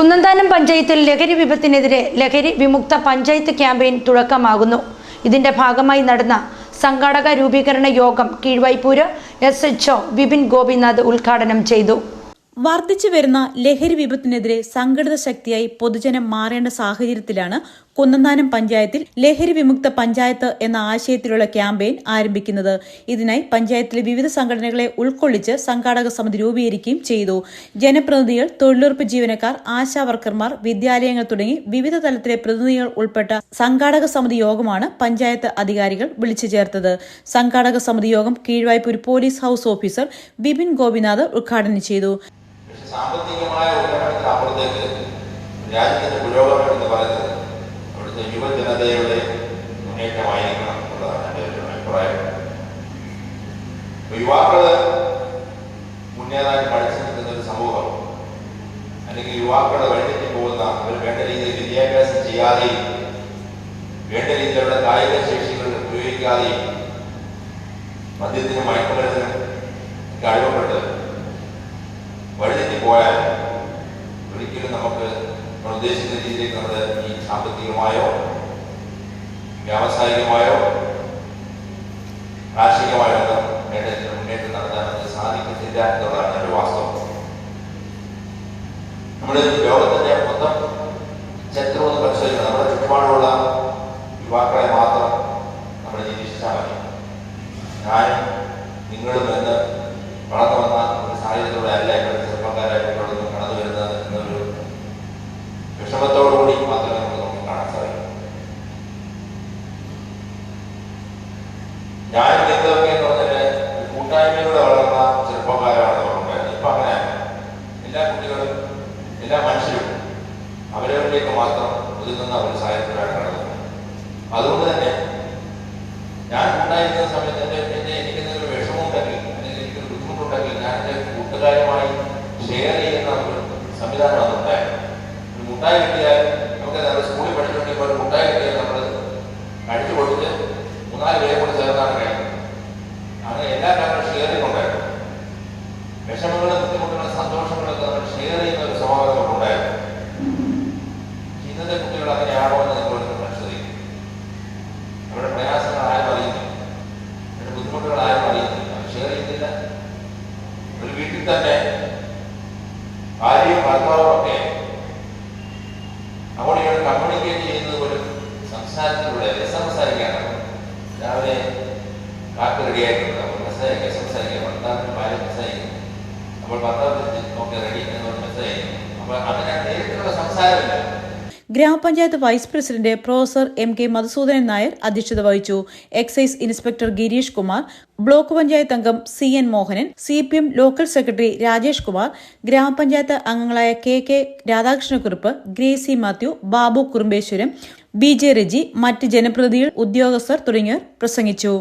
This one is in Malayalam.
കുന്നന്താനം പഞ്ചായത്തിൽ ലഹരി വിപത്തിനെതിരെ ലഹരി വിമുക്ത പഞ്ചായത്ത് ക്യാമ്പയിൻ തുടക്കമാകുന്നു. ഇതിന്റെ ഭാഗമായി നടന്ന സംഘാടക രൂപീകരണ യോഗം കീഴ്വൈപ്പൂര് എസ് എച്ച് വിപിൻ ഗോപിനാഥ് ഉദ്ഘാടനം ചെയ്തു. വർദ്ധിച്ചു വരുന്ന ലഹരി വിപത്തിനെതിരെ സംഘടിത ശക്തിയായി പൊതുജനം മാറേണ്ട സാഹചര്യത്തിലാണ് കുന്നന്താനം പഞ്ചായത്തിൽ ലഹരി വിമുക്ത പഞ്ചായത്ത് എന്ന ആശയത്തിലുള്ള ക്യാമ്പയിൻ ആരംഭിക്കുന്നത്. ഇതിനായി പഞ്ചായത്തിലെ വിവിധ സംഘടനകളെ ഉൾക്കൊള്ളിച്ച് സംഘാടക സമിതി രൂപീകരിക്കുകയും ചെയ്തു. ജനപ്രതിനിധികൾ തൊഴിലുറപ്പ് ജീവനക്കാർ ആശാ വർക്കർമാർ വിദ്യാലയങ്ങൾ തുടങ്ങി വിവിധ തലത്തിലെ പ്രതിനിധികൾ ഉൾപ്പെട്ട സംഘാടക സമിതി യോഗമാണ് പഞ്ചായത്ത് അധികാരികൾ വിളിച്ചു ചേർത്തത്. സംഘാടക സമിതി യോഗം Keezhvaipur police house officer Bipin Gopinath ഉദ്ഘാടനം ചെയ്തു. സാമ്പത്തികമായ രാജ്യത്തിന്റെ പുരോഗമനം എന്ന് പറയുന്നത് അവിടുത്തെ യുവജനതയുടെ മുന്നേറ്റമായിരിക്കണം എന്നുള്ളതാണ് എന്റെ ഒരു അഭിപ്രായം. യുവാക്കൾ മുന്നേറാൻ പഠിച്ചു നിൽക്കുന്ന ഒരു സമൂഹം അല്ലെങ്കിൽ യുവാക്കളെ വഴിതെറ്റി പോകുന്ന അവർ വേണ്ട രീതിയിൽ വിദ്യാഭ്യാസം ചെയ്യാതെയും വേണ്ട രീതിയിലുള്ള കായിക ശേഷികൾ ഉപയോഗിക്കാതെയും മദ്യത്തിനും മയക്കുമരുന്നിനും കഴിവപ്പെട്ട് വഴിതെറ്റി പോയാൽ ഉദ്ദേശിക്കുന്ന രീതിയിലേക്ക് നമ്മുടെ ഈ സാമ്പത്തികമായോ വ്യാവസായികമായോ കാർഷികമായോ മുന്നേറ്റം നടത്താൻ അത് സാധിക്കത്തില്ല എന്നുള്ളതാണ് ഒരു വാസ്തവം. നമ്മുടെ ലോകത്തിന്റെ മൊത്തം ചരിത്രം ഒന്ന് പരിശോധിക്കണം. നമ്മുടെ ചുറ്റുപാടുള്ള യുവാക്കളെ മാത്രം നമ്മൾ നിരീക്ഷിച്ചാൽ മതി. ഞാനും നിങ്ങളും എന്ന് വളർന്നു വന്ന ഒരു സാഹചര്യത്തിലൂടെ അല്ല കുട്ടികളും എല്ലാ മനുഷ്യരും അവരവരിലേക്ക് മാത്രം ഒതുങ്ങുന്ന ഒരു സാഹചര്യത്തിലാണ് കടന്നത് അതുകൊണ്ട് തന്നെ ഞാൻ ഉണ്ടായിരുന്ന സമയത്ത് എന്റെ എന്റെ എനിക്ക് എന്തെങ്കിലും വിഷമമുണ്ടെങ്കിൽ അല്ലെങ്കിൽ എനിക്കൊരു ബുദ്ധിമുട്ടുണ്ടെങ്കിൽ ഞാൻ എന്റെ കൂട്ടുകാരുമായി ഷെയർ ചെയ്യുന്ന ഒരു സംവിധാനമാണ് ഉണ്ടായത് ഒരു മുട്ടായി കിട്ടിയാൽ നമുക്ക് സ്കൂളിൽ പഠിച്ചുകൊണ്ടിരിക്കുമ്പോൾ ഒരു മുട്ടായി ഇന്നത്തെ കുട്ടികൾ അങ്ങനെയാണോ എന്ന് നിങ്ങൾ പരിശോധിക്കും. അവരുടെ പ്രയാസങ്ങൾ ആരും അറിയുന്നില്ല അവരുടെ ബുദ്ധിമുട്ടുകൾ ആരും അറിയുന്നില്ല ഷെയർ ചെയ്യുന്നില്ല. ഒരു വീട്ടിൽ തന്നെ ഭാര്യയും ഭർത്താവും ഒക്കെ അവിടെ ഇങ്ങോട്ട് കമ്മ്യൂണിക്കേറ്റ് ചെയ്യുന്നത് പോലും സംസാരത്തിലൂടെ സംസാരിക്കാനാണ് രാവിലെ കാക്ക് റെഡിയായിട്ടുണ്ട് അപ്പോൾ മെസ്സേജ് സംസാരിക്കുക ഭർത്താവിന് ഭാര്യ മെസ്സേജ് അപ്പോൾ ഭർത്താവ് ഓക്കെ റെഡി എന്ന് മെസ്സേജ് അപ്പോൾ അങ്ങനെ നേരിട്ടുള്ള സംസാരമില്ല. ഗ്രാമപഞ്ചായത്ത് vice president professor M K Madhusoodanan Nair അധ്യക്ഷത വഹിച്ചു. Excise inspector Girish Kumar block panchayat അംഗം C N Mohanan C P M local secretary Rajesh Kumar ഗ്രാമപഞ്ചായത്ത് അംഗങ്ങളായ K K Radhakrishna Kurup Gracy Mathew Babu Kurumbeswaram B J Reji മറ്റ് ജനപ്രതിനിധികൾ ഉദ്യോഗസ്ഥർ തുടങ്ങിയവർ പ്രസംഗിച്ചു.